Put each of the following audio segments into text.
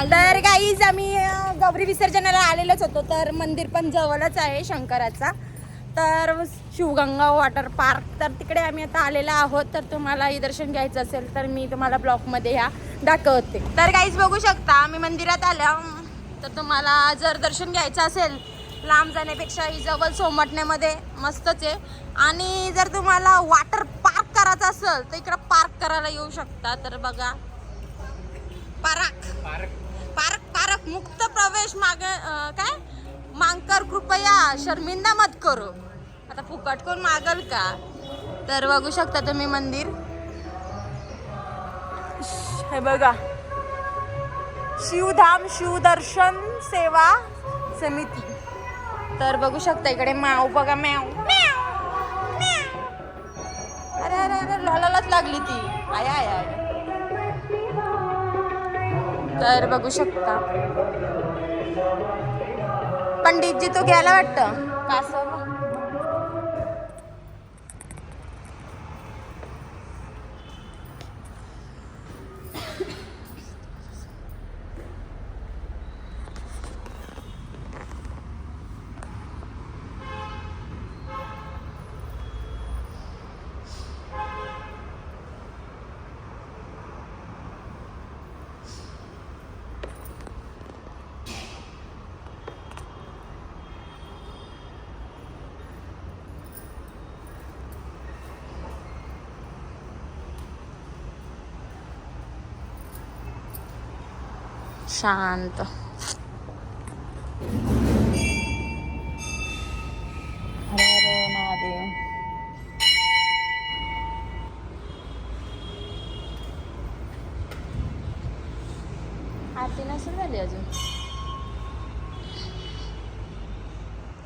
तर काहीच आम्ही गौरी विसर्जनाला आलेलोच होतो. तर मंदिर पण जवळच आहे शंकराचा. तर शिवगंगा वॉटर पार्क तर तिकडे आम्ही आता आलेला आहोत. तर तुम्हालाही दर्शन घ्यायचं असेल तर मी तुम्हाला ब्लॉकमध्ये ह्या दाखवते. तर काहीच बघू शकता आम्ही मंदिरात आल्या. तर तुम्हाला जर दर्शन घ्यायचं असेल लांब जाण्यापेक्षा ही जवळ सोमटण्यामध्ये मस्तच आहे. आणि जर तुम्हाला वॉटर पार्क करायचं असेल तर इकडं पार्क करायला येऊ शकता. तर बघा. पार्क. पार्क पार्क मुक्त प्रवेश माग काय? मांकर कृपया शर्मिंदा मत करो. आता फुकट कोण मागल का? तर बघू शकता तुम्ही मंदिर. हे बघा. शिवधाम शिवदर्शन सेवा समिती. तर बघू शकता इकडे माव बघा मॅव. म्याव. अरे अरे अरे लालालाच लागली ती. आय आय आय. तर बघू शकता. पंडितजी तो घ्यायला वाटतं? कासव शांत. आरती नसेल झाली अजून?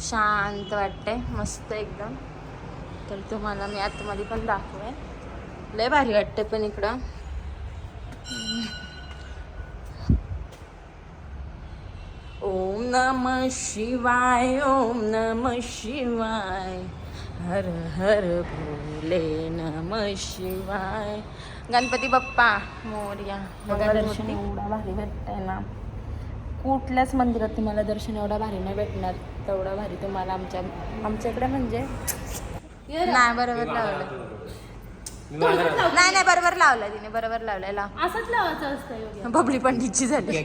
शांत वाटतंय मस्त एकदम. तर तुम्हाला मी आतमध्ये पण दाखवेन. लय भारी वाटतंय पण इकडं ओम नम शिवाय ओम नम शिवाय. हर हर भोले नम शिवाय. गणपती बाप्पा मोर्या बघा दर्शन एवढा भारी भेटतंय ना. कुठल्याच मंदिरात तुम्हाला दर्शन एवढा भारी नाही भेटणार. तेवढा भारी तुम्हाला आमच्या आमच्या इकडे म्हणजे नाही बरोबर लावलं नाही नाही बरोबर लावलं तिने बरोबर लावलंय लाव. असंच लावायचं असतं बबली पंडितची झाली.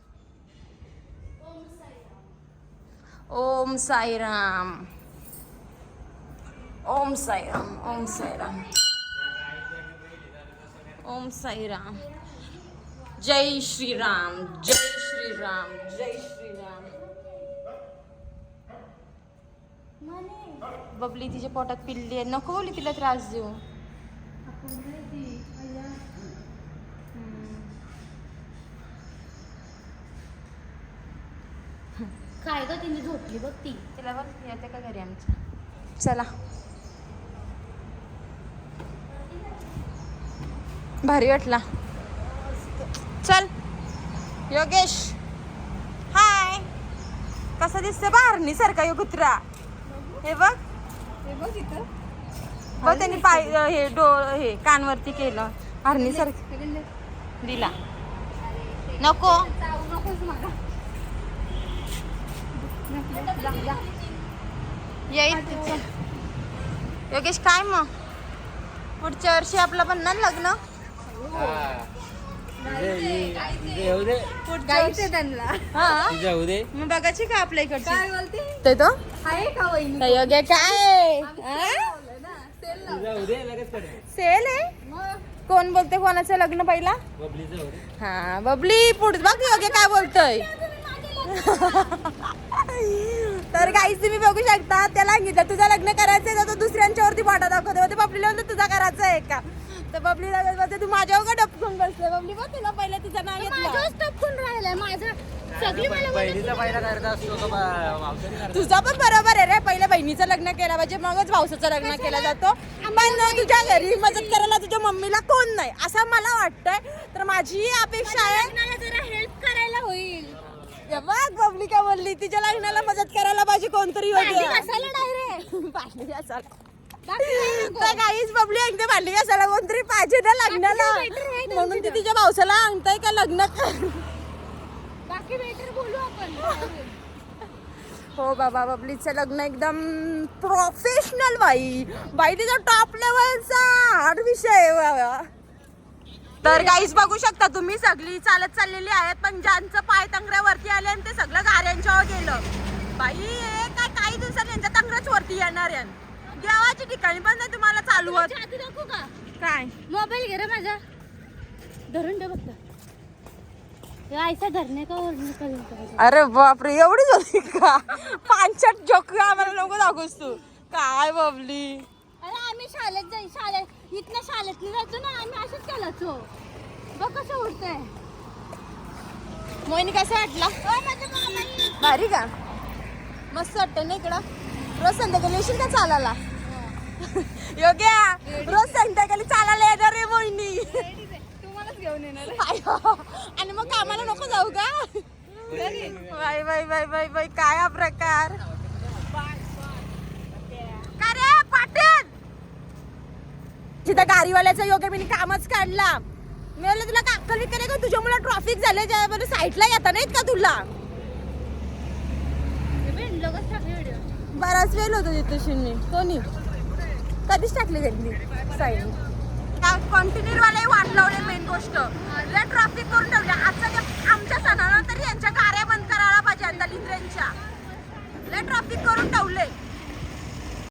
ओम साईराम. ओम साईराम ओम साईराम. ओम साईराम. जय श्रीराम जय श्रीराम जय श्रीराम. बबली तिच्या पोटात पिल्ली आहे. नको बोली तिला त्रास देऊ. काय ग तिने झोपली बघ ती. तिला बघ येते का घरी आमच्या? चला. भारी वाटला. चल. योगेश. हाय. कसा दिसतोय बाहेरनी सारखा यो कुत्रा? हे बघ. बघ त्यांनी पाय हे डो हे कानवरती केलं. हरणी सारखं. दिला. नको. येईल तिचं. योगेश काय मग? पुढच्या वर्षी आपलं पण ना लग्न हा मग बघायची का आपल्या काय इकडची बोलते? ते तो? आहे का वहिनी. तर योग्य काय? हा? सेल आहे? कोण बोलते कोणाचं लग्न पहिला? हा बबली पुढ बघ योग्य काय बोलतोय. तर काहीच तुम्ही बघू शकता त्याला सांगितलं तुझं लग्न करायचंय तर तो दुसऱ्यांच्या वरती पाठा दाखवतो ते बबलीला म्हणतो तुझा करायचा आहे का? तर बबली लागत बोलते तू माझ्यावर का डपकून बसले. बबली बघ तुला पहिले तिचं नाव घेतलं. टपकून राहिलाय माझं सगळी मला पहिलीचा पहिला करत असतो का बा- मावसाने करत तुझं पण बरोबर आहे रे पहिल्या बहिणीचं लग्न केलं पाहिजे मगच भाऊसाचं लग्न केलं जातो. पण तुझ्या घरी मदत करायला तुझ्या मम्मीला कोण नाही? असं मला वाटतंय. तर माझी ही अपेक्षा आहे. लग्नाला जरा हेल्प करायला होईल. बघ बबली काय बोलली? तिच्या लग्नाला मदत करायला पाहिजे कोणतरी काहीच बबली एकदा भांडी घासायला कोणतरी पाहिजे ना लग्नाला. म्हणून ती तिच्या भाऊसाला आणताय का लग्न? कर बाकी बेटर बोलू आपण. हो बाबा बबलीचं लग्न एकदम प्रोफेशनल बाई. बाई तिचा टॉप लेवलचा हार्ड विषय आहे बाबा. तर काहीच बघू शकता तुम्ही सगळी चालत चाललेली आहेत पण ज्यांचं पाय तंगऱ्यावरती आले आणि ते सगळं गाऱ्यांच्यावर गेलं. बाई हे काय काही दिवसांनी यांच्या तंगरच वरती येणार आहे. देवाची ठिकाणी पण नाही तुम्हाला चालू होत. का? काय? मोबाईल घे रे माझा. धरून ठेव फक्त. हे आयसा धरणे का अरे बापरे एवढीच होती का? पांचट जोक आम्हाला नको दाखवस तू. काय बबली? अरे आम्ही शाळेत जाई शाळेत इथनं शाळेत जायचो ना आम्ही असंच केलाचो बघ कसं उडतंय. मोहिनी कसं वाटला? भारी का? मस्त वाटतं ना इकडं? रोज संध्याकाळी येशील का चालायला? योग्या रोज संध्याकाळी चालायला येणार रे मोहिनी. तुम्हालाच घेऊन येणार आयो. आणि मग कामाला नको जाऊ का? Bye bye bye bye bye काय हा प्रकार का रे पाटील तिथं गाडीवाल्याचा योग्य मी कामच काढला. मी म्हणलं तुला का अक्कल बिक्कल आहे का तुझ्या मुलं ट्रॉफिक झाले ज्या साईडला येता नाहीत का तुला? लगच टाकले व्हिडिओ बराच वेळ होतो तिथे शिन्नी कोणी? कधीच टाकली घेतली साईड कंटिन्यू वालाही वाट लावले मेन गोष्ट. ट्रॅफिक करून ठेवले. आजच्या त्या- आमच्या सणाला तरी यांच्या गाड्या बंद करायला पाहिजे दलिद्रांच्या लय ट्रॅफिक करून ठेवले